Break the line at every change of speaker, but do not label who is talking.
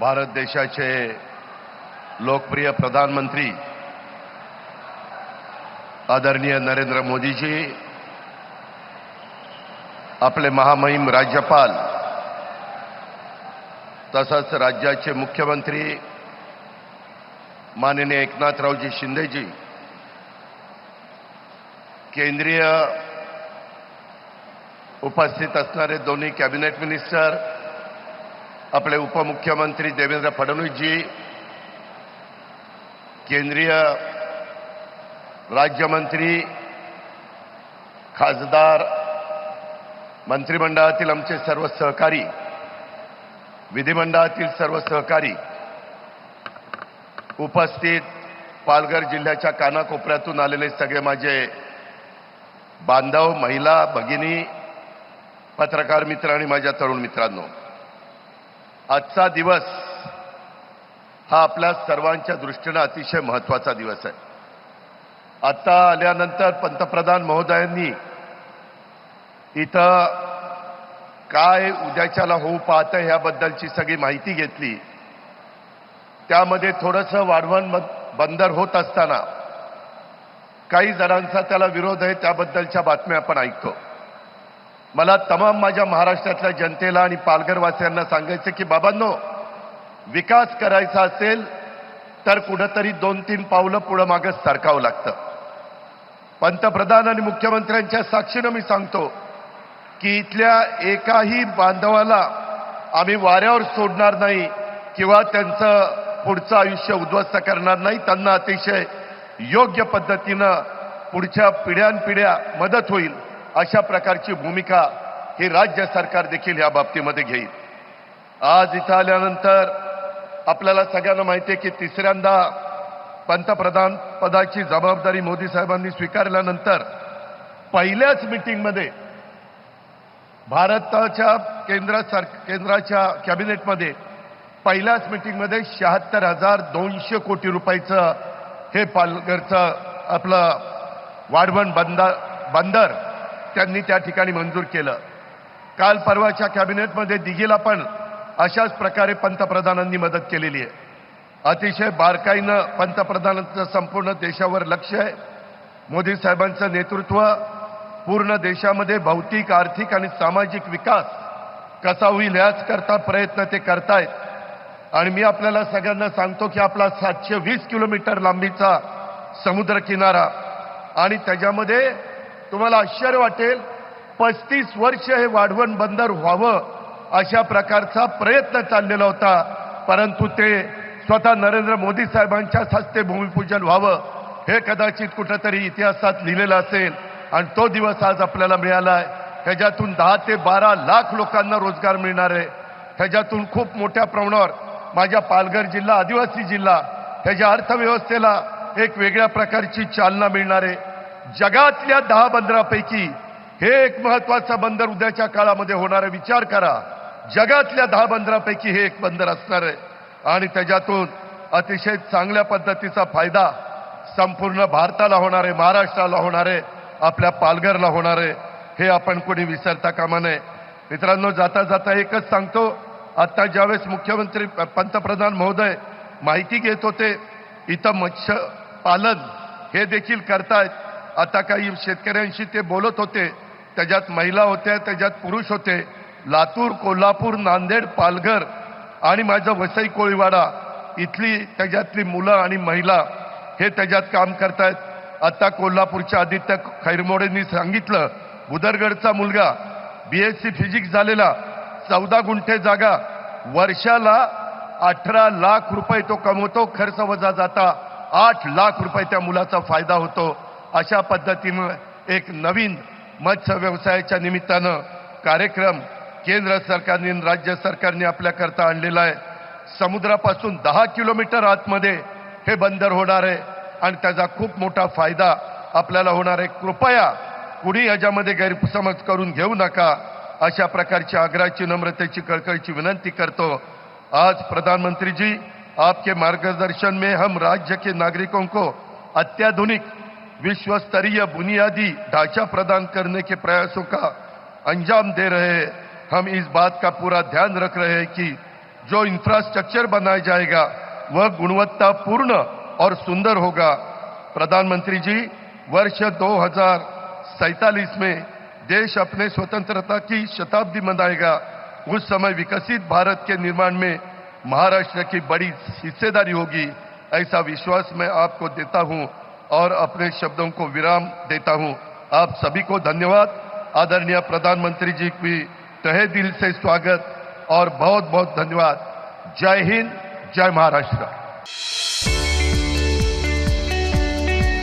भारत देशाचे लोकप्रिय प्रधानमंत्री आदरणीय नरेंद्र मोदीजी आपले महामहिम राज्यपाल तसंच राज्याचे मुख्यमंत्री माननीय एकनाथरावजी शिंदेजी केंद्रीय उपस्थित असणारे दोन्ही कॅबिनेट मिनिस्टर आपले उपमुख्यमंत्री देवेंद्र फडणवीसजी केंद्रीय राज्यमंत्री खासदार मंत्रिमंडळातील आमचे सर्व सहकारी विधिमंडळातील सर्व सहकारी उपस्थित पालघर जिल्ह्याच्या कानाकोपऱ्यातून आलेले सगळे माझे बांधव महिला भगिनी पत्रकार मित्र आणि माझ्या तरुण मित्रांनो. आजचा दिवस हा आपल्या सर्वांच्या दृष्टीनं अतिशय महत्त्वाचा दिवस आहे. आता आल्यानंतर पंतप्रधान महोदयांनी इथं काय उद्याच्याला होऊ पाहतं ह्याबद्दलची सगळी माहिती घेतली. त्यामध्ये थोडंसं वाढवण बंदर होत असताना काही जणांचा त्याला विरोध आहे त्याबद्दलच्या बातम्या आपण ऐकतो. मला तमाम माझ्या महाराष्ट्रातल्या जनतेला आणि पालघरवासियांना सांगायचं की बाबांनो विकास करायचा असेल तर कुठंतरी दोन तीन पावलं पुढं मागं सरकावं लागतं. पंतप्रधान आणि मुख्यमंत्र्यांच्या साक्षीनं मी सांगतो की इथल्या एकाही बांधवाला आम्ही वाऱ्यावर सोडणार नाही किंवा त्यांचं पुढचं आयुष्य उद्ध्वस्त करणार नाही. त्यांना अतिशय योग्य पद्धतीनं पुढच्या पिढ्यानपिढ्या मदत होईल. अशा प्रकारची भूमिका हे राज्य सरकार देखील या बाबतीमध्ये घेईल. आज इथं आल्यानंतर आपल्याला सगळ्यांना माहिती आहे की तिसऱ्यांदा पंतप्रधान पदाची जबाबदारी मोदी साहेबांनी स्वीकारल्यानंतर पहिल्याच मिटिंगमध्ये भारताच्या केंद्र सर केंद्राच्या कॅबिनेटमध्ये पहिल्याच मिटिंगमध्ये शहात्तर हजार दोनशे कोटी रुपयाचं हे पालघरचं आपलं वाढवण बंदर बंदर त्यांनी त्या ठिकाणी मंजूर केलं. काल परवाच्या कॅबिनेटमध्ये दिघीला पण अशाच प्रकारे पंतप्रधानांनी मदत केलेली आहे. अतिशय बारकाईनं पंतप्रधानांचं संपूर्ण देशावर लक्ष आहे. मोदी साहेबांचं नेतृत्व पूर्ण देशामध्ये भौतिक आर्थिक आणि सामाजिक विकास कसा होईल याच करता प्रयत्न ते करतायत. आणि मी आपल्याला सगळ्यांना सांगतो की आपला सातशे वीस किलोमीटर लांबीचा समुद्र किनारा आणि त्याच्यामध्ये तुम्हाला आश्चर्य वाटेल पस्तीस वर्ष हे वाढवण बंदर व्हावं अशा प्रकारचा प्रयत्न चाललेला होता. परंतु ते स्वतः नरेंद्र मोदी साहेबांच्याच हस्ते भूमिपूजन व्हावं हे कदाचित कुठंतरी इतिहासात लिहिलेलं असेल. आणि तो दिवस आज आपल्याला मिळाला आहे ह्याच्यातून दहा ते बारा लाख लोकांना रोजगार मिळणार आहे. ह्याच्यातून खूप मोठ्या प्रमाणावर माझ्या पालघर जिल्हा आदिवासी जिल्हा ह्याच्या अर्थव्यवस्थेला एक वेगळ्या प्रकारची चालना मिळणार आहे. जगातल्या दहा बंदरापैकी हे एक महत्वाचं बंदर उद्याच्या काळामध्ये होणारा विचार करा. जगातल्या दहा बंदरापैकी हे एक बंदर असणार आहे. आणि त्याच्यातून अतिशय चांगल्या पद्धतीचा फायदा संपूर्ण भारताला होणार आहे महाराष्ट्राला होणार आहे आपल्या पालघरला होणार आहे. हे आपण कोणी विसरता कामा नये. मित्रांनो जाता जाता एकच सांगतो. आता ज्यावेळेस मुख्यमंत्री पंतप्रधान महोदय माहिती घेत होते इथं मत्स्य पालन हे देखील करतायत. आता काही शेतकऱ्यांशी ते बोलत होते. त्याच्यात महिला होत्या त्याच्यात पुरुष होते. लातूर कोल्हापूर नांदेड पालघर आणि माझं वसई कोळीवाडा. इथली त्याच्यातली मुलं आणि महिला हे त्याच्यात काम करतायत. आता कोल्हापूरच्या आदित्य खैरमोडेंनी सांगितलं उदरगडचा मुलगा बी एस सी फिजिक्स झालेला चौदा गुंठे जागा वर्षाला अठरा लाख रुपये तो कमवतो खर्च वजा जाता आठ लाख रुपये त्या मुलाचा फायदा होतो. अशा पद्धतीनं एक नवीन मत्स्य व्यवसायाच्या निमित्तानं कार्यक्रम केंद्र सरकारने राज्य सरकारने आपल्याकरता आणलेला आहे. समुद्रापासून दहा किलोमीटर आतमध्ये हे बंदर होणार आहे आणि त्याचा खूप मोठा फायदा आपल्याला होणार आहे. कृपया कुणी याच्यामध्ये गैरसमज करून घेऊ नका. अशा प्रकारची आग्रहाची नम्रतेची कळकळीची विनंती करतो. आज प्रधानमंत्री जी आपके मार्गदर्शन में हम राज्य के नागरिकों को अत्याधुनिक विश्व स्तरीय बुनियादी ढांचा प्रदान करने के प्रयासों का अंजाम दे रहे हैं। हम इस बात का पूरा ध्यान रख रहे हैं कि जो इंफ्रास्ट्रक्चर बनाया जाएगा, वह गुणवत्तापूर्ण और सुंदर होगा। प्रधानमंत्री जी, वर्ष 2047 में देश अपने स्वतंत्रता की शताब्दी मनाएगा। उस समय विकसित भारत के निर्माण में महाराष्ट्र की बड़ी हिस्सेदारी होगी। ऐसा विश्वास मैं आपको देता हूँ। और अपने शब्दों को विराम देता हूँ। आप सभी को धन्यवाद। आदरणीय प्रधानमंत्री जी की तहे दिल से स्वागत और बहुत बहुत धन्यवाद। जय हिंद, जय महाराष्ट्र।